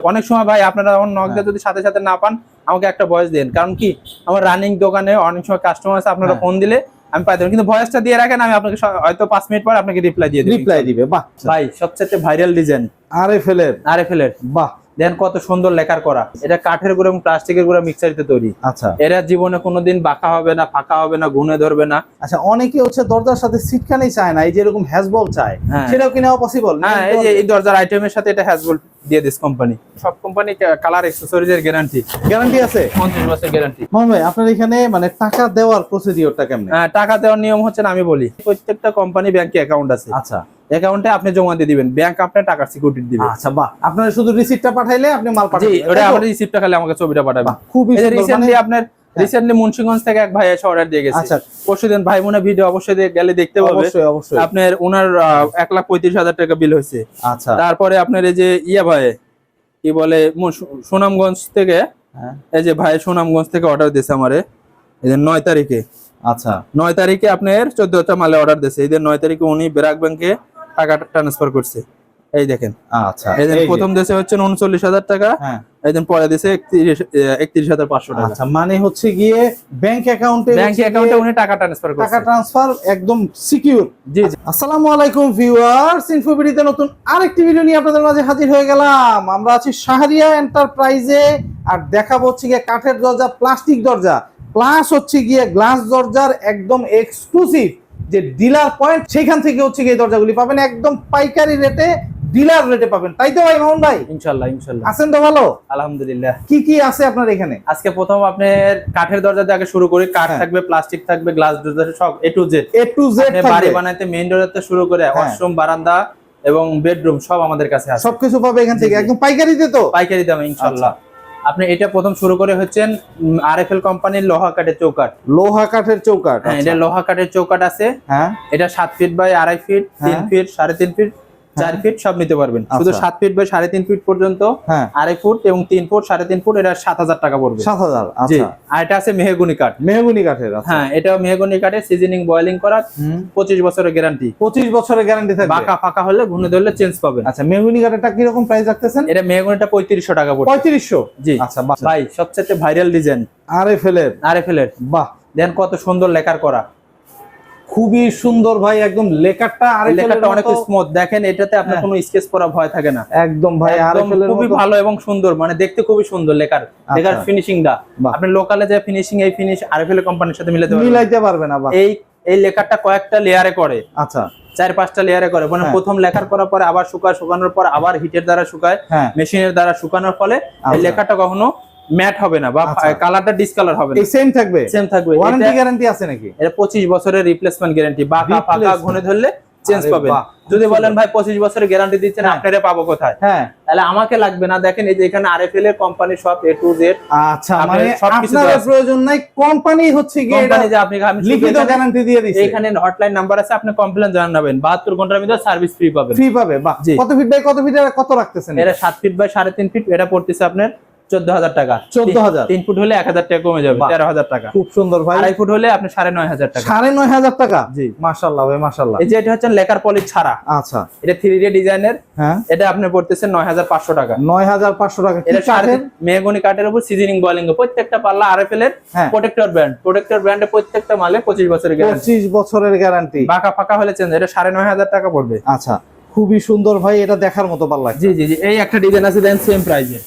অনেক সময় ভাই আপনারা আমার নক দিয়ে যদি সাথে সাথে না পান আমাকে একটা ভয়েস দেন কারণ কি আমার রানিং দোকানে অনেক সময় কাস্টমার আছে আপনারা হ্যাঁ। ফোন দিলে আমি পাই কিন্তু ভয়েসটা দিয়ে রাখেন আমি আপনাকে হয়তো পাঁচ মিনিট পর আপনাকে রিপ্লাই দিয়ে রিপ্লাই দিবে বাহ। ভাই সবচেয়ে ভাইরাল ডিজাইন আরে ফেলের আরে ফেলের বাহ। দেখেন কত সুন্দর লেখার করা। এটা কাঠের গুঁড়ো এবং প্লাস্টিকের গুঁড়ো মিক্সারিতে তৈরি। আচ্ছা। এরা জীবনে কোনোদিন বাঁকা হবে না ফাঁকা হবে না গুনে ধরবে না। আচ্ছা অনেকে হচ্ছে দরজার সাথে সিটখানি চায় না এই যেরকম হ্যাজবল চায় হ্যাঁ। সেটাও কি নেওয়া পসিবল হ্যাঁ এই যে এই দরজার আইটেমের সাথে এটা হ্যাজবল দিয়ে দিস কোম্পানি সব কোম্পানি কালার গ্যারান্টি গ্যারান্টি আছে? বছর গ্যারান্টি মোহন ভাই আপনার এখানে মানে টাকা দেওয়ার প্রসিডিওরটা কেমনে? হ্যাঁ, টাকা দেওয়ার নিয়ম হচ্ছে না আমি বলি। প্রত্যেকটা কোম্পানি ব্যাংকে অ্যাকাউন্ট আছে। আচ্ছা। অ্যাকাউন্টে আপনি জমা দিয়ে দিবেন ব্যাংক আপনার টাকার সিকিউরিটি দিবে। আচ্ছা বাহ। আপনারা শুধু রিসিপ্টটা পাঠাইলে আপনি মাল পাঠাবেন। ওটা আমার রিসিপ্টটা খালি আমাকে ছবিটা পাঠাবেন। খুবই সুন্দর। মানে রিসেন্টলি আপনার রিসেন্টলি মুন্সিগঞ্জ থেকে এক ভাই এসে অর্ডার দিয়ে গেছে। আচ্ছা। পরশুদিন ভাই মনে ভিডিও অবশ্যই গেলে দেখতে পাবে। অবশ্যই অবশ্যই। আপনার ওনার এক লাখ পঁয়ত্রিশ হাজার টাকা বিল হয়েছে। আচ্ছা। তারপরে আপনার এই যে ইয়া ভাই কি বলে সুনামগঞ্জ থেকে হ্যাঁ, এই যে ভাই সুনামগঞ্জ থেকে অর্ডার দিয়েছে আমারে। এই যে নয় তারিখে। আচ্ছা। নয় তারিখে আপনার চোদ্দটা মালে অর্ডার দিয়েছে। এই যে নয় তারিখে উনি ব্র্যাক ব্যাংকে টাকা ট্রান্সফার করছে। এই দেখেন। আচ্ছা এই প্রথম দেশে হচ্ছে উনচল্লিশ হাজার টাকা হ্যাঁ। এই দিন পরে দেশে একত্রিশ একত্রিশ হাজার পাঁচশো টাকা। আচ্ছা মানে হচ্ছে গিয়ে ব্যাংক অ্যাকাউন্টে ব্যাংক অ্যাকাউন্টে উনি টাকা ট্রান্সফার টাকা ট্রান্সফার একদম সিকিউর জি জি। আসসালামু আলাইকুম ভিউয়ার্স ইনফোবিডিতে নতুন আরেকটি ভিডিও নিয়ে আপনাদের মাঝে হাজির হয়ে গেলাম। আমরা আছি শাহরিয়া এন্টারপ্রাইজে আর দেখাবো হচ্ছে গিয়ে কাঠের দরজা প্লাস্টিক দরজা। প্লাস হচ্ছে গিয়ে গ্লাস দরজার একদম এক্সক্লুসিভ যে ডিলার পয়েন্ট সেখান থেকে হচ্ছে গিয়ে এই দরজাগুলি পাবেন। একদম পাইকারি রেটে ডিলার রেটে পাবেন। তাই তো ভাই মোহন ভাই? ইনশাল্লাহ ইনশাল্লাহ। আছেন তো ভালো? আলহামদুলিল্লাহ। কি কি আছে আপনার এখানে? আজকে প্রথম আপনার কাঠের দরজা দিয়ে আগে শুরু করি। কাঠ হ্যাঁ। থাকবে প্লাস্টিক থাকবে গ্লাস দরজা সব A to Z A to Z বাড়ি বানাইতে মেইন থেকে শুরু করে হ্যাঁ। ওয়াশরুম বারান্দা এবং বেডরুম সব আমাদের কাছে আছে। সবকিছু পাবে এখান থেকে। একদম পাইকারিতে তো? পাইকারি দামে ইনশাল্লাহ। আপনি এটা প্রথম শুরু করে হচ্ছেন আরএফএল কোম্পানির লোহা কাঠের চৌকাট লোহা কাঠের চৌকাঠ হ্যাঁ এটা লোহা কাঠের চৌকাট আছে। হ্যাঁ। এটা সাত ফিট বাই আড়াই ফিট তিন হ্যাঁ। ফিট সাড়ে তিন ফিট চার ফিট সব নিতে পারবেন। শুধু আচ্ছা। সাত ফিট বাই সাড়ে তিন ফিট পর্যন্ত হ্যাঁ। আড়াই ফুট এবং তিন ফুট সাড়ে তিন ফুট এটা সাত হাজার টাকা পড়বে। সাত হাজার আচ্ছা। আর এটা আছে মেহগুনি কাঠ। মেহগুনি কাঠের আচ্ছা। হ্যাঁ এটা মেহগুনি কাঠের সিজনিং বয়েলিং করা পঁচিশ বছরের গ্যারান্টি পঁচিশ বছরের গ্যারান্টি থাকবে। বাঁকা ফাঁকা হলে ঘুরে ধরলে চেঞ্জ পাবেন। আচ্ছা মেহগুনি কাঠেরটা কীরকম প্রাইস রাখতেছেন? এটা মেহগুনিটা পঁয়ত্রিশশো টাকা পড়বে। পঁয়ত্রিশশো? জি। আচ্ছা। ভাই সবচেয়ে ভাইরাল ডিজাইন আরে ফেলের আরএফএল এর বাহ। দেন কত সুন্দর লেখার করা। খুবই সুন্দর ভাই একদম লেকারটা আরে লেখাটা অনেক স্মুথ দেখেন এটাতে আপনার হ্যাঁ। কোনো স্কেচ করা ভয় থাকে না। একদম ভাই খুবই ভালো এবং সুন্দর মানে দেখতে খুবই সুন্দর লেখার লেখার ফিনিশিং দা বাহ। আপনি লোকালে যে ফিনিশিং এই ফিনিশ আরএফএল কোম্পানির সাথে মিলাতে পারবেন। মিলাইতে পারবে না এই এই লেখারটা কয়েকটা লেয়ারে করে। আচ্ছা। চার পাঁচটা লেয়ারে করে। মানে হ্যাঁ। প্রথম লেখার করার পরে আবার শুকায় শুকানোর পর আবার হিটের দ্বারা শুকায় হ্যাঁ। মেশিনের দ্বারা শুকানোর ফলে এই আচ্ছা। লেখাটা কখনো ম্যাট হবে না বা আচ্ছা। কালারটা ডিসকালার হবে না। এই সেম থাকবে? সেম থাকবে। ওয়ারেন্টি গ্যারান্টি আছে নাকি? এটা পঁচিশ বছরের রিপ্লেসমেন্ট গ্যারান্টি বাঁকা ফাঁকা Replacement। ঘুনে ধরলে চেঞ্জ পাবেন। যদি বলেন ভাই পঁচিশ বছরের গ্যারান্টি দিচ্ছেন হ্যাঁ। আপনারা পাবো কোথায়? হ্যাঁ। তাহলে আমাকে লাগবে না। দেখেন এই যে এখানে আরএফএল এর কোম্পানি সব এ টু জেড আচ্ছা মানে আপনার প্রয়োজন নাই কোম্পানি হচ্ছে গিয়ে এটা যে আপনি আমি লিখিত গ্যারান্টি দিয়ে দিচ্ছে এখানে হটলাইন নাম্বার আছে আপনি কমপ্লেন জানাবেন। বাহাত্তর ঘণ্টার ভিতরে সার্ভিস ফ্রি পাবেন। ফ্রি পাবে বাহ। কত ফিট বাই কত ফিট কত রাখতেছেন এটা? সাত ফিট বাই সাড়ে তিন ফিট এটা পড়তেছে আপনার চোদ্দ হাজার টাকা 14,000 তিন ফুট হলে এক হাজার টাকা কমে যাবে তেরো হাজার টাকা। খুব সুন্দর ভাই। আড়াই ফুট হলে আপনি সাড়ে নয় হাজার টাকা। সাড়ে নয় হাজার টাকা? জি। মাশাল্লাহ ভাই মাশাল্লাহ এই যে এটা হচ্ছে লেকার পলিশ ছাড়া। আচ্ছা। এটা থ্রি ডি ডিজাইনের। হ্যাঁ। এটা আপনি পড়তেছে নয় হাজার পাঁচশো টাকা। নয় হাজার পাঁচশো টাকা। এটা সাড়ে কাঠের? মেহগনি কাঠের উপর সিজনিং বলিং প্রত্যেকটা পাল্লা আরএফএল এর হ্যাঁ। প্রোটেক্টর ব্র্যান্ড প্রোটেক্টর ব্র্যান্ডে প্রত্যেকটা মালে পঁচিশ বছরের গ্যারান্টি পঁচিশ বছরের গ্যারান্টি বাঁকা ফাঁকা হলে চেঞ্জ এটা সাড়ে নয় হাজার টাকা পড়বে। আচ্ছা। খুবই সুন্দর ভাই এটা দেখার মতো পাল্লা জি জি জি এই একটা ডিজাইন আছে দেন সেম প্রাইজে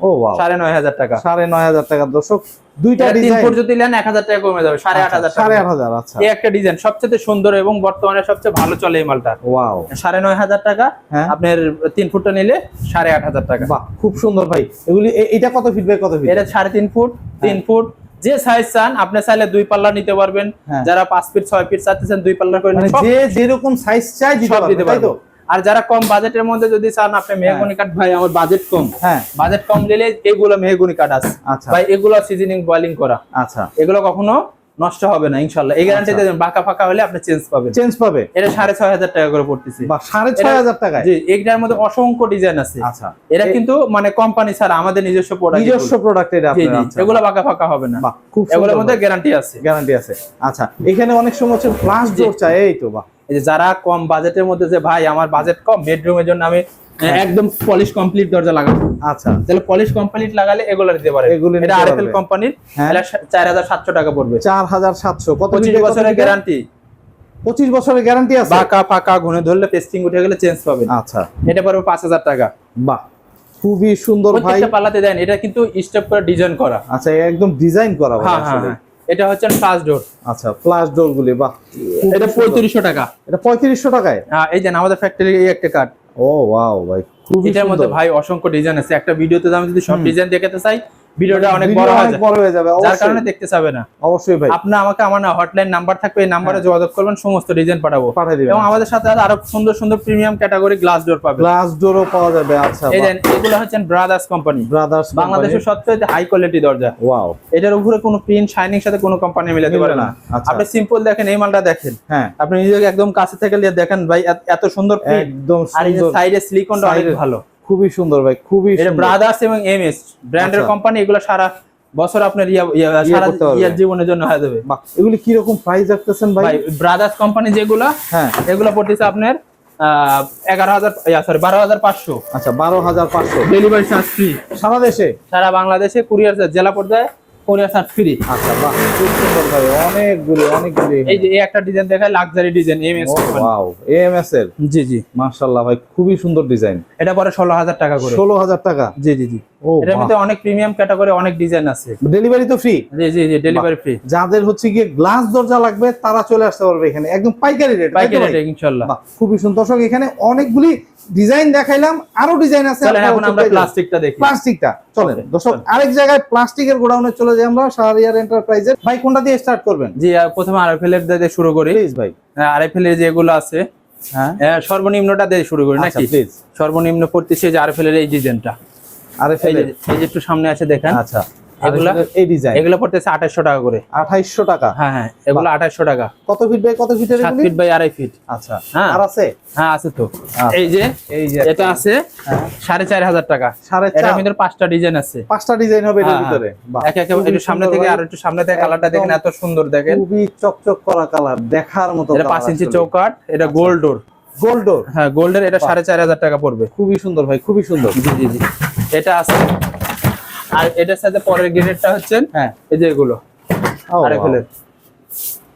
ও ওয়াও সাড়ে নয় হাজার টাকা। সাড়ে নয় হাজার টাকা দর্শক দুইটা তিন ডিজাইন ফুট যদি নেন এক হাজার টাকা কমে যাবে সাড়ে আট হাজার সাড়ে টাকা আট হাজার আচ্ছা। এই একটা ডিজাইন সবচেয়ে সুন্দর এবং বর্তমানে সবচেয়ে ভালো চলে এই মালটা। ওয়াও সাড়ে নয় হাজার টাকা হ্যাঁ। আপনার তিন ফুটটা নিলে সাড়ে আট হাজার টাকা। বাহ খুব সুন্দর ভাই। এগুলি এটা কত ফিট বাই কত ফিট এটা সাড়ে তিন ফুট তিন ফুট। যে সাইজ চান আপনি চাইলে দুই পাল্লা নিতে পারবেন। হ্যাঁ। যারা পাঁচ ফিট ছয় ফিট চাচ্ছেন দুই পাল্লা করে মানে যে যেরকম সাইজ চাই দিতে সব দিতে তাই তো? আর যারা কম বাজেটের মধ্যে যদি চান আপনি মেহগুনি কাঠ ভাই আমার বাজেট কম। হ্যাঁ। বাজেট কম নিলে এগুলো মেহগুনি কাঠ আছে। আচ্ছা। ভাই এগুলো সিজনিং বয়েলিং করা। আচ্ছা। এগুলো কখনো নষ্ট হবে না ইনশাল্লাহ। এই গ্যারান্টি আচ্ছা। বাঁকা ফাঁকা হলে আপনি চেঞ্জ পাবেন। চেঞ্জ পাবে? এটা সাড়ে ছয় হাজার টাকা করে পড়তেছে। বা সাড়ে ছয় হাজার টাকায়? জি এটার মধ্যে অসংখ্য ডিজাইন আছে। আচ্ছা। এরা কিন্তু মানে কোম্পানি ছাড়া আমাদের নিজস্ব প্রোডাক্ট নিজস্ব প্রোডাক্ট এটা আপনার এগুলো বাঁকা ফাঁকা হবে না। এগুলোর মধ্যে গ্যারান্টি আছে। গ্যারান্টি আছে। আচ্ছা এখানে অনেক সময় হচ্ছে ফ্লাশ জি। ডোর চাই এই তো বাহ। এই যে যারা কম বাজেটের মধ্যে যে ভাই আমার বাজেট কম বেডরুমের জন্য আমি একদম পলিশ কমপ্লিট দরজা লাগাবো। আচ্ছা। তাহলে পলিশ কমপ্লিট লাগালে এগুলো দিতে পারে। এগুলো এটা আরএফএল। কোম্পানির হ্যাঁ। চার হাজার সাতশো টাকা পড়বে। চার হাজার সাতশো। কত পঁচিশ বছরের গ্যারান্টি পঁচিশ বছরের গ্যারান্টি আছে? বাঁকা ফাঁকা ঘুনে ধরলে পেস্টিং উঠে গেলে চেঞ্জ পাবেন। আচ্ছা। এটা পড়বে পাঁচ হাজার টাকা। বাহ খুবই সুন্দর ভাই। প্রত্যেকটা পাল্লাতে দেন এটা কিন্তু স্টেপ করে ডিজাইন করা। আচ্ছা একদম ডিজাইন করা ভাই হ্যাঁ হ্যাঁ আসলে। এটা হচ্ছে ফ্লাশ ডোর আচ্ছা ফ্লাশ ডোর গুলি বাহ। এটা সুন্দর। পঁয়ত্রিশশো টাকা। এটা পঁয়ত্রিশশো টাকায়? হ্যাঁ, এই যে আমাদের ফ্যাক্টরি এই একটা কাঠ ও ওয়াও ভাই খুবই এটার মধ্যে ভাই অসংখ্য ডিজাইন আছে। একটা ভিডিওতে আমি যদি সব ডিজাইন দেখাতে চাই ভিডিওটা অনেক বড় হয়ে যাবে। যার কারণে দেখতে চাবে না। অবশ্যই ভাই। আপনি আমাকে আমার হটলাইন নাম্বার থাকবে এই নাম্বারে হ্যাঁ। যোগাযোগ করবেন সমস্ত ডিজাইন পাঠাবো। পাঠিয়ে দিবেন। এবং আমাদের সাথে আরও সুন্দর সুন্দর প্রিমিয়াম ক্যাটাগরি গ্লাস ডোর পাবেন গ্লাস ডোরও পাওয়া যাবে আচ্ছা এই দেন এগুলো হচ্ছেন ব্রাদার্স কোম্পানি ব্রাদার্স বাংলাদেশের সবচেয়ে হাই কোয়ালিটি দরজা। ওয়াও এটার উপরে কোনো প্রিন্ট শাইনিং সাথে কোনো কোম্পানি মিলাতে পারে না। আচ্ছা। আপনি সিম্পল দেখেন এই মালটা দেখেন। হ্যাঁ। আপনি নিজেকে একদম কাছে থেকে নিয়ে দেখেন ভাই এত- সুন্দর print। একদম আর এই সাইডে সিলিকনটা অনেক ভালো। খুবই সুন্দর ভাই খুবই ব্রাদার্স এবং এমএস ব্র্যান্ডের। কোম্পানি এগুলো সারা বছর আপনার ইয়া ইয়া- সারা ইয়ার জীবনের জন্য হয়ে যাবে। এগুলি কি রকম প্রাইস রাখতেছেন ভাই? ভাই ব্রাদার্স কোম্পানি যেগুলো হ্যাঁ। এগুলো পড়তেছে আপনার এগারো হাজার সরি বারো হাজার পাঁচশো। আচ্ছা বারো হাজার পাঁচশো। ডেলিভারি চার্জ ফ্রি সারা দেশে? সারা বাংলাদেশে কুরিয়ার জেলা পর্যায়ে কুরিয়ার চার্জ ফ্রি আচ্ছা বাহ খুব সুন্দর ভাই অনেকগুলি অনেকগুলি এই যে একটা ডিজাইন দেখায় luxury design MS wow AMS এর জি জি। মাশাআল্লাহ ভাই খুবই সুন্দর ডিজাইন এটা পরে ষোলো হাজার টাকা করে। ষোলো হাজার টাকা? জি জি জি। এটার মধ্যে অনেক প্রিমিয়াম ক্যাটাগরি অনেক ডিজাইন আছে। ডেলিভারি তো ফ্রি জি জি জি ডেলিভারি ফ্রি যাদের হচ্ছে গিয়ে গ্লাস দরজা লাগবে তারা চলে আসতে পারবে এখানে। একদম পাইকারি রেট পাইকারি রেটে ইনশাআল্লাহ। খুবই সুন্দর। দর্শক এখানে অনেকগুলি ডিজাইন দেখাইলাম আরও ডিজাইন আছে এখন আমরা প্লাস্টিকটা দেখি। প্লাস্টিকটা চলেন। দর্শক আরেক জায়গায় প্লাস্টিকের গোডাউনে চলে যাই আমরা শাহরিয়ার এন্টারপ্রাইজের ভাই কোনটা দিয়ে স্টার্ট করবেন? জি প্রথমে আরএফএল এর দিয়ে শুরু করি। প্লিজ ভাই। আরএফএল এর যেগুলো আছে হ্যাঁ। সর্বনিম্নটা দিয়ে শুরু করি আচ্ছা নাকি? প্লিজ সর্বনিম্ন পড়তেছে যে আরএফএল এর এই ডিজাইনটা। আরে এই যে এই যে একটু সামনে আছে দেখেন। আচ্ছা। এগুলা? এগুলা এই ডিজাইন এগুলো পড়তেছে আঠাশশো টাকা করে। টাকা? হ্যাঁ হ্যাঁ এগুলো টাকা। কত ফিট বাই কত ফিট বাই ফিট আচ্ছা হ্যাঁ। আর আছে? হ্যাঁ আছে তো। এই যে এই যে এটা আছে। সাড়ে চার হাজার টাকা। সাড়ে এটার ভিতরে পাঁচটা ডিজাইন আছে। পাঁচটা ডিজাইন হবে এটার। ভিতরে। বাহ, একে একে একটু সামনে থেকে আর একটু সামনে থেকে কালারটা দেখেন এত সুন্দর দেখেন। খুবই চকচক করা কালার দেখার মতো এটা পাঁচ ইঞ্চি চৌকাট এটা গোল্ড ডোর গোল্ড ডোর হ্যাঁ গোল্ডের এটা সাড়ে চার হাজার টাকা পড়বে। খুবই সুন্দর ভাই খুবই সুন্দর। জি জি জি। এটা আছে আর এটার সাথে পরের গ্রেডেরটা হচ্ছে হ্যাঁ। এই যে এগুলো।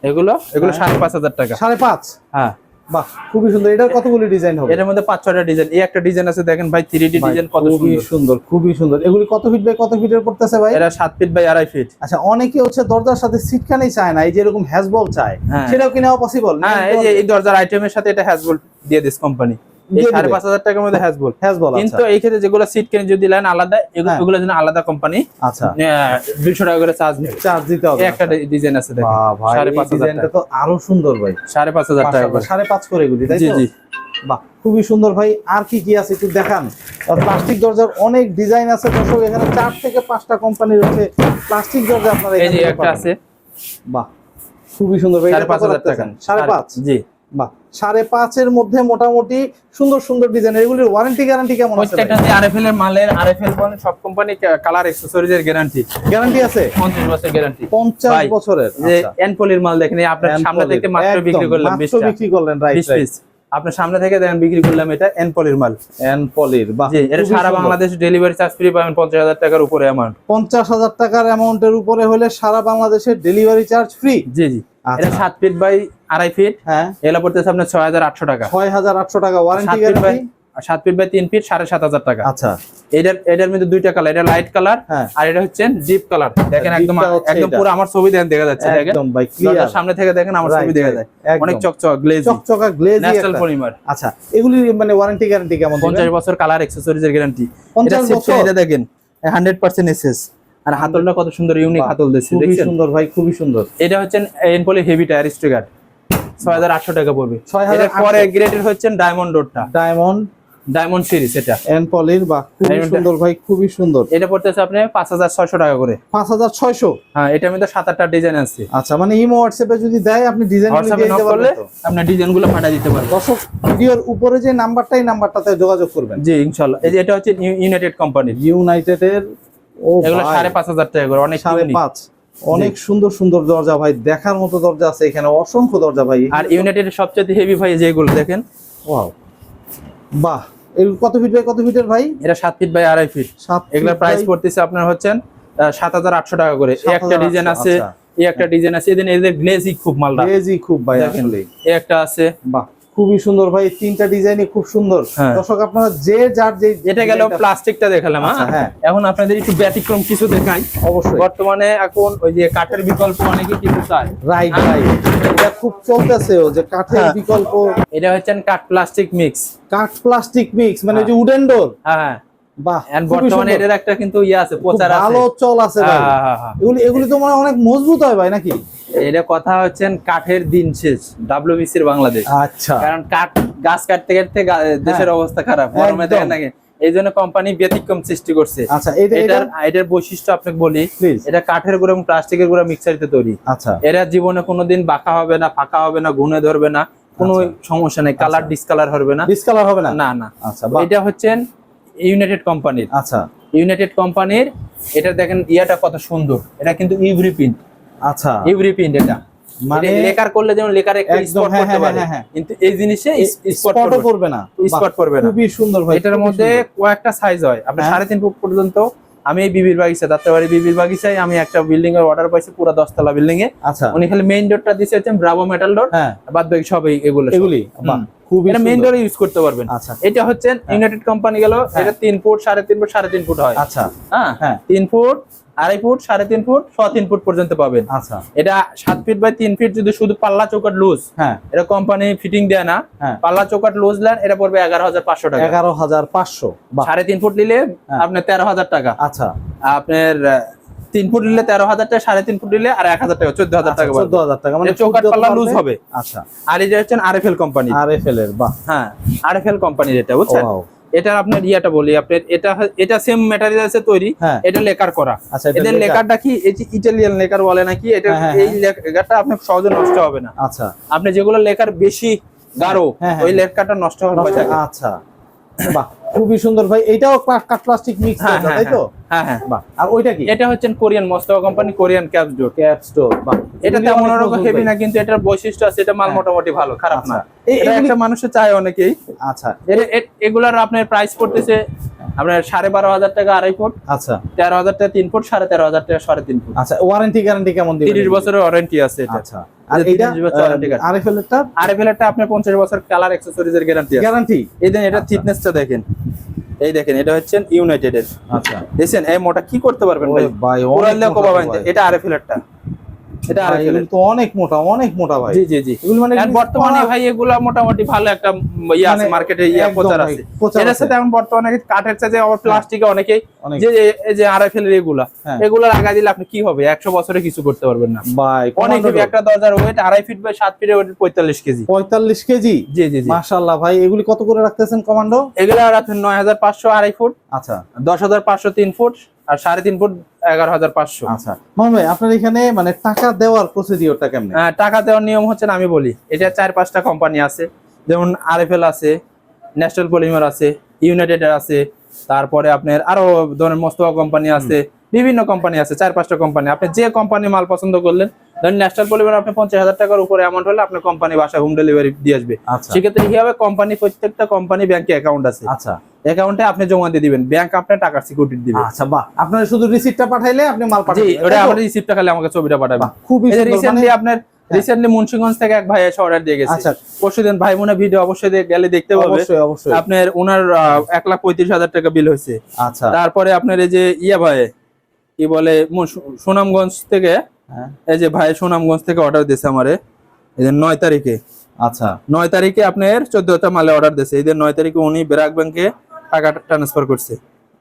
এগুলো। এগুলো। সাড়ে পাঁচ হাজার টাকা। সাড়ে পাঁচ? হ্যাঁ। বাহ খুবই সুন্দর। এটার কতগুলি ডিজাইন হবে? এটার মধ্যে পাঁচ ছটা ডিজাইন। এই একটা ডিজাইন আছে দেখেন ভাই থ্রি ডি ডিজাইন কত সুন্দর। খুবই সুন্দর। এগুলি কত ফিট বাই কত ফিটের পড়তেছে ভাই? এরা সাত ফিট বাই আড়াই ফিট আচ্ছা অনেকে হচ্ছে দরজার সাথে চায় না এই যে এরকম হ্যাজবল চায়। হ্যাঁ। সেটাও কি নেওয়া পসিবল হ্যাঁ এই যে এই দরজার আইটেমের সাথে এটা হ্যাজবল দিয়ে দিস কোম্পানি সাড়ে পাঁচ হাজার টাকার মধ্যে হ্যাজবল হ্যাজবল কিন্তু এই ক্ষেত্রে যেগুলো সিট কিনে যদি নেন আলাদা এগুলো। আলাদা কোম্পানি আচ্ছা। দুইশো টাকা করে চার্জ নেবে। চার্জ দিতে হবে একটা ডিজাইন আছে বাহ, সাড়ে পাঁচ হাজার তো আরও সুন্দর ভাই। সাড়ে পাঁচ হাজার টাকা সাড়ে পাঁচ করে এগুলি তাই জি জি। বাহ খুবই সুন্দর ভাই। আর কি কি আছে একটু দেখান? প্লাস্টিক দরজার অনেক ডিজাইন আছে। দর্শক এখানে চার থেকে পাঁচটা কোম্পানি রয়েছে। প্লাস্টিক দরজা আপনার এখান একটা আছে। বাহ খুবই সুন্দর ভাই। সাড়ে পাঁচ হাজার টাকা। সাড়ে পাঁচ জি। বাহ সাড়ে পাঁচের মধ্যে মোটামুটি সুন্দর সুন্দর ডিজাইন এগুলির ওয়ারেন্টি গ্যারান্টি কেমন আছে প্রত্যেকটা আরএফএল এর মালের আরএফএল বলেন সব কোম্পানি কালার অ্যাক্সেসরিজ এর গ্যারান্টি গ্যারান্টি আছে? পঞ্চাশ বছর গ্যারান্টি পঞ্চাশ ভাই, বছরের? যে আচ্ছা। এনপলির মাল দেখেন আপনার সামনে থেকে মাত্র বিক্রি করলাম মাত্র বিশটা বিক্রি করলেন রাইট পিস আপনার সামনে থেকে দেখেন বিক্রি করলাম এটা এনপলির মাল। এন্ড পলির বাহ জি এটা সারা। বাংলাদেশ ডেলিভারি চার্জ ফ্রি পাবেন পঞ্চাশ হাজার টাকার উপরে অ্যামাউন্ট পঞ্চাশ হাজার টাকার অ্যামাউন্টের উপরে হলে সারা বাংলাদেশের ডেলিভারি চার্জ ফ্রি জি জি। আচ্ছা। এটা সাত ফিট বাই আড়াই ফিট হ্যাঁ। এলা পড়তেছে আপনার ছয় হাজার আটশো টাকা। ছয় হাজার আটশো টাকা। ওয়ারেন্টি গ্যারান্টি সাত ফিট বাই তিন ফিট সাড়ে সাত হাজার টাকা। আচ্ছা। এটার এটার মধ্যে দুইটা কালার এটা লাইট কালার হ্যাঁ। আর এটা হচ্ছে ডিপ কালার দেখেন একদম একদম পুরো আমার ছবি দেখেন দেখা যাচ্ছে দেখেন। একদম ভাই ক্লিয়ার সামনে থেকে দেখেন আমার ছবি দেখা যায়। অনেক চকচক গ্লেজি চকচকা গ্লেজি ন্যাচারাল পলিমার আচ্ছা এগুলি মানে ওয়ারেন্টি গ্যারান্টি কেমন পঞ্চাশ বছর কালার অ্যাক্সেসরিজ এর গ্যারান্টি এটা 50 বছর? এটা দেখেন হান্ড্রেড পার্সেন্ট এসএস। আর হাতলটা কত সুন্দর ইউনিক হাতল দিচ্ছে খুবই সুন্দর ভাই খুবই সুন্দর। এটা হচ্ছে এনপলি হেভি টায়ার স্টিকার ছয় হাজার আটশো টাকা পড়বে। 6,800 এটার পরে গ্রেডের হচ্ছে ডায়মন্ড ডোরটা ডায়মন্ড ডায়মন্ড সিরিজ এটা। এন্ড পলির বা খুবই সুন্দর ভাই খুবই সুন্দর। এটা পড়তেছে আপনি পাঁচ হাজার ছয়শো টাকা করে। পাঁচ হাজার ছয়শো? হ্যাঁ এটার মধ্যে সাত আটটা ডিজাইন আছে আচ্ছা মানে ইমো হোয়াটসঅ্যাপে যদি দেয় আপনি ডিজাইন হোয়াটসঅ্যাপে নক করলে আপনার ডিজাইনগুলো পাঠিয়ে দিতে পারব দর্শক ভিডিওর উপরে যে নাম্বারটা এই নাম্বারটাতে যোগাযোগ করবেন। জি ইনশাল্লাহ। এই যে এটা হচ্ছে ইউনাইটেড কোম্পানির ইউনাইটেড এর এগুলো সাড়ে পাঁচ হাজার টাকা করে অনেক সাড়ে পাঁচ। অনেক সুন্দর সুন্দর দরজা ভাই দেখার মতো দরজা আছে এখানে অসংখ্য দরজা ভাই। আর ইউনাইটেড সবচেয়ে হেভি ভাই যেগুলো দেখেন। ওয়াও। বাহ এগুলো কত ফিট বাই কত ফিটের ভাই? এটা সাত ফিট বাই আড়াই ফিট সাত এগুলোর প্রাইস পড়তেছে আপনার হচ্ছেন সাত হাজার আটশো টাকা করে। এই একটা ডিজাইন আছে আচ্ছা। এই একটা ডিজাইন আছে। এদের এদের গ্লেজি খুব মালটা জি খুব ভাই। আসলে এই একটা আছে। বাহ। খুবই সুন্দর ভাই তিনটা ডিজাইনই খুব সুন্দর হ্যাঁ। দর্শক আপনারা যে যার যে এটা গেল প্লাস্টিকটা দেখালাম আচ্ছা, হ্যাঁ হ্যাঁ। এখন আপনাদের একটু ব্যতিক্রম কিছু দেখাই অবশ্যই বর্তমানে এখন ওই যে কাঠের বিকল্প অনেকে কিছু চায় রাইট হ্যাঁ। রাইট এটা খুব চলতেছে ও যে কাঠের। বিকল্প এটা হচ্ছেন কাঠ প্লাস্টিক মিক্স কাঠ প্লাস্টিক মিক্স মানে যে। উডেন ডোর হ্যাঁ বর্তমানে এটার একটা কিন্তু ইয়ে আছে প্রচার আছে। ভালো চল আছে ভাই। হ্যাঁ, হ্যাঁ, হ্যাঁ। এগুলি এগুলি তো মানে অনেক মজবুত হয় ভাই নাকি? এটা কথা হচ্ছেন কাঠের দিন শেষ ডাব্লিউবিসির বাংলাদেশ। আচ্ছা। কারণ কাঠ গাছ কাটতে কাটতে দেশের অবস্থা খারাপ গরমে দেখেন নাকি? এই জন্য কোম্পানি ব্যতিক্রম সৃষ্টি করছে। আচ্ছা এটার এটার বৈশিষ্ট্য আপনাকে বলি এটা কাঠের গুঁড়ো এবং প্লাস্টিকের গুঁড়ো মিক্সারিতে তৈরি। আচ্ছা। এরা জীবনে কোনোদিন বাঁকা হবে না ফাঁকা হবে না গুনে ধরবে না কোনো আচ্ছা। সমস্যা নেই কালার ডিসকালার হবে না। ডিসকালার হবে না? না না। আচ্ছা এটা হচ্ছেন ইউনাইটেড কোম্পানির আচ্ছা। ইউনাইটেড কোম্পানির এটা দেখেন ইয়াটা কত সুন্দর। এটা কিন্তু ইভরি প্রিন্ট আচ্ছা। ইভরি প্রিন্ট এটা। মানে লেকার করলে যেমন লেকার একটা স্পট হ্যাঁ, করতে হ্যাঁ, পারে। হ্যাঁ, হ্যাঁ। কিন্তু এই জিনিসে স্পট করবে না। স্পট করবে না। খুবই সুন্দর ভাই এটার মধ্যে। কয়েকটা সাইজ হয়। সাড়ে তিন ফুট পর্যন্ত আমি এই বিবির বাগিচা দাত্তাবাড়ি বিবির বাগিচায় আমি একটা বিল্ডিং এর অর্ডার পাইছি পুরো দশতলা বিল্ডিং এ। আচ্ছা। উনি খালি মেইন ডোরটা দিয়েছে হচ্ছে ব্রাভো মেটাল ডোর হ্যাঁ। বাদ বাকি সব এই- এগুলো এগুলি? খুবই এটা মেইন। ডোরে ইউজ করতে পারবেন। আচ্ছা। এটা হচ্ছে ইউনাইটেড কোম্পানি গেল এটা তিন ফুট সাড়ে তিন ফুট সাড়ে তিন ফুট হয়। আচ্ছা। হ্যাঁ হ্যাঁ। তিন ফুট আড়াই ফুট সাড়ে তিন ফুট ছ তিন ফুট পর্যন্ত পাবেন। আচ্ছা। এটা সাত ফিট বাই তিন ফিট যদি শুধু পাল্লা চৌকাট লুজ হ্যাঁ। এটা কোম্পানি ফিটিং দেয় না। হ্যাঁ। পাল্লা চৌকাট লুজ লেন এটা পড়বে এগারো হাজার পাঁচশো টাকা। এগারো হাজার পাঁচশো। সাড়ে তিন ফুট নিলে হ্যাঁ। আপনার তেরো হাজার টাকা। আচ্ছা। আপনার তিন ফুট নিলে তেরো হাজার টাকা সাড়ে তিন ফুট নিলে আর এক হাজার টাকা চোদ্দ হাজার টাকা চোদ্দ হাজার টাকা মানে 14 পাল্লা loose হবে। আচ্ছা। আর এটা হচ্ছেন RFL company R F L এর বাহ। হ্যাঁ আরএফএল কোম্পানির এটা বুঝছেন? এটা আপনার ইয়েটা বলি আপনার এটা এটা সেম ম্যাটেরিয়ালসে তৈরি হ্যাঁ। এটা লেকার করা। আচ্ছা এদের লেকারটা কি এই যে ইটালিয়ান লেকার বলে নাকি এটা হ্যাঁ, হ্যাঁ, এই লেকারটা আপনার সহজে নষ্ট হবে না। আচ্ছা। আপনি যেগুলো লেকার বেশি গাঢ় ওই। লেকারটা নষ্ট হওয়ার ভয় থাকে। আচ্ছা। বাহ খুবই সুন্দর ভাই এটাও কাঠ প্লাস্টিক মিক্স তাই তো? হ্যাঁ হ্যাঁ বাহ আর ওইটা কি? এটা হচ্ছে Korean মস্তবা company Korean cap door cap store বাহ। এটা তেমন মজবুত হেভি না কিন্তু এটার বৈশিষ্ট্য আছে এটা মাল। মোটামুটি ভালো খারাপ আচ্ছা না। এগুলি- একটা মানুষে চায় অনেকেই। আচ্ছা। এগুলার আপনার প্রাইস পড়তেছে আপনার সাড়ে বারো হাজার টাকা আড়াই ফুট আচ্ছা। তেরো হাজার টাকা তিন ফুট সাড়ে তেরো হাজার টাকা সাড়ে তিন ফুট। আচ্ছা ওয়ারেন্টি গ্যারান্টি কেমন দিবেন তিরিশ বছরের ওয়ারেন্টি আছে এটা। আচ্ছা। আর এটা এইটা 30 বছর warranty card। আরএফএল এরটা আর এফএলটা আপনার পঞ্চাশ বছর কালারের গ্যারান্টি গ্যারান্টি এই এটা আচ্ছা। থিকনেসটা দেখেন। এই দেখেন এটা হচ্ছে ইউনাইটেড এর। আচ্ছা। এই মোটা কি করতে পারবেন ভাই? ভাই। এটা আর এফএলটা এটা এগুলো তো অনেক মোটা অনেক মোটা ভাই। জি জি জি। এগুলো মানে বর্তমানে ভাই এগুলা মোটামুটি ভালো একটা ইয়ে আছে মার্কেটে ইয়ে প্রচার আছে। এটার সাথে এখন বর্তমানে কাঠের চাইতে আবার প্লাস্টিকে অনেকেই যে এই যে আরএফএল এর এগুলা হ্যাঁ। এগুলা দিলে আপনি কি হবে? একশো বছরে কিছু করতে পারবেন না। ভাই অনেক একটা দরজার ওয়েট আড়াই ফিট বাই সাত ফিটের ওয়েট পঁয়তাল্লিশ কেজি। পঁয়তাল্লিশ কেজি? জি জি জি। মাশাল্লাহ ভাই এগুলি কত করে রাখতেছেন কমান্ডো? এগুলা রাখেন নয় হাজার পাঁচশো আড়াই ফুট আচ্ছা। দশ হাজার পাঁচশো তিন ফুট আর সাড়ে তিন ফুট এগারো হাজার পাঁচশো। আচ্ছা। আপনার এখানে মানে টাকা দেওয়ার প্রসিডিওরটা কেমনে? আহ, টাকা দেওয়ার নিয়ম হচ্ছে না আমি বলি। এটা চার পাঁচটা কোম্পানি আছে যেমন আরএফএল আছে ন্যাশনাল পলিমার আছে ইউনাইটেড আছে তারপরে আপনার আরও ধরেন মোস্তফা কোম্পানি আছে বিভিন্ন কোম্পানি আছে চার পাঁচটা কোম্পানি আপনি যে কোম্পানি মাল পছন্দ করলেন ধরেন ন্যাশনাল পলিমার আপনি পঞ্চাশ হাজার টাকার উপরে অ্যামাউন্ট হলে আপনার কোম্পানি বাসায় হোম ডেলিভারি দিয়ে আসবে। আচ্ছা। সেক্ষেত্রে কি হবে? কোম্পানি প্রত্যেকটা কোম্পানি ব্যাংকে অ্যাকাউন্ট আছে। আচ্ছা। অ্যাকাউন্টে আপনি জমা দিয়ে দিবেন ব্যাংক আপনার টাকার সিকিউরিটি দিবে। আচ্ছা বাহ। আপনার শুধু রিসিপ্টটা পাঠাইলে আপনি মাল জি পাঠাবেন। ওটা আমার রিসিপ্টটা খালি আমাকে ছবিটা পাঠাবেন। সুন্দর রিসেন্টলি মানে- আপনার রিসেন্টলি মুন্সিগঞ্জ থেকে এক ভাই এসে অর্ডার দিয়ে গেছে। আচ্ছা। পরশুদিন ভাই মনে ভিডিও অবশ্যই গেলে দেখতে পাবে। অবশ্যই অবশ্যই। আপনার ওনার এক লাখ পঁয়ত্রিশ হাজার টাকা বিল হয়েছে। আচ্ছা। তারপরে আপনার এই যে ইয়া ভাই কি বলে সুনামগঞ্জ থেকে হ্যাঁ, এই যে ভাই সুনামগঞ্জ থেকে অর্ডার দিয়েছে আমারে। এই যে নয় তারিখে। আচ্ছা। নয় তারিখে আপনার চোদ্দটা মালে অর্ডার দিয়েছে। এই যে নয় তারিখে উনি ব্র্যাক ব্যাংকে টাকা ট্রান্সফার করছে।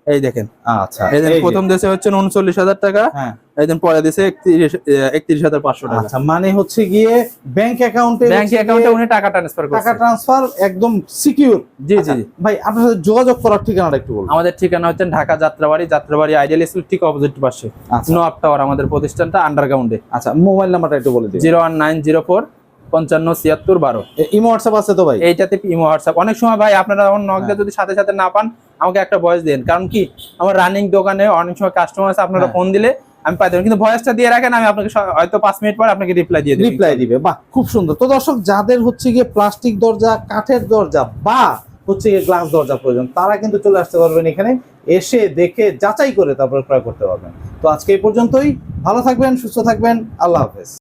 এই দেখেন। আচ্ছা এই প্রথম দেশে হচ্ছে উনচল্লিশ হাজার টাকা হ্যাঁ। এই পরে দেশে একত্রিশ হাজার পাঁচশো টাকা। আচ্ছা মানে হচ্ছে গিয়ে ব্যাংক অ্যাকাউন্টে ব্যাংক অ্যাকাউন্টে উনি টাকা ট্রান্সফার টাকা ট্রান্সফার একদম সিকিউর জি জি জি। ভাই আপনার সাথে যোগাযোগ করার ঠিকানাটা একটু বলুন। আমাদের ঠিকানা হচ্ছে ঢাকা যাত্রাবাড়ি যাত্রাবাড়ি আইডিয়াল স্কুল ঠিক অপোজিট পাশে। আচ্ছা। নো আপ টাওয়ার আমাদের প্রতিষ্ঠানটা আন্ডারগ্রাউন্ডে আচ্ছা মোবাইল নাম্বারটা একটু বলে দিন zero one nine zero four পঞ্চান্ন ছিয়াত্তর বারো। ইমো হোয়াটসঅ্যাপ আছে তো ভাই? এইটাতে ইমো হোয়াটসঅ্যাপ অনেক সময় ভাই আপনারা যখন নক যদি সাথে সাথে না পান আমাকে একটা ভয়েস দেন। কারণ কি আমার রানিং দোকানে অনেক সময় কাস্টমার আছে আপনারা হ্যাঁ। ফোন দিলে আমি পাই কিন্তু ভয়েসটা দিয়ে রাখেন আমি আপনাকে হয়তো পাঁচ মিনিট পর আপনাকে রিপ্লাই দিয়ে রিপ্লাই দিবে। বাহ খুব সুন্দর। তো দর্শক যাদের হচ্ছে গিয়ে প্লাস্টিক দরজা কাঠের দরজা বা হচ্ছে গিয়ে গ্লাস দরজা প্রয়োজন তারা কিন্তু চলে আসতে পারবেন এখানে। এসে দেখে যাচাই করে তারপরে ক্রয় করতে পারবেন। তো আজকে এই পর্যন্তই। ভালো থাকবেন সুস্থ থাকবেন। আল্লাহ হাফেজ।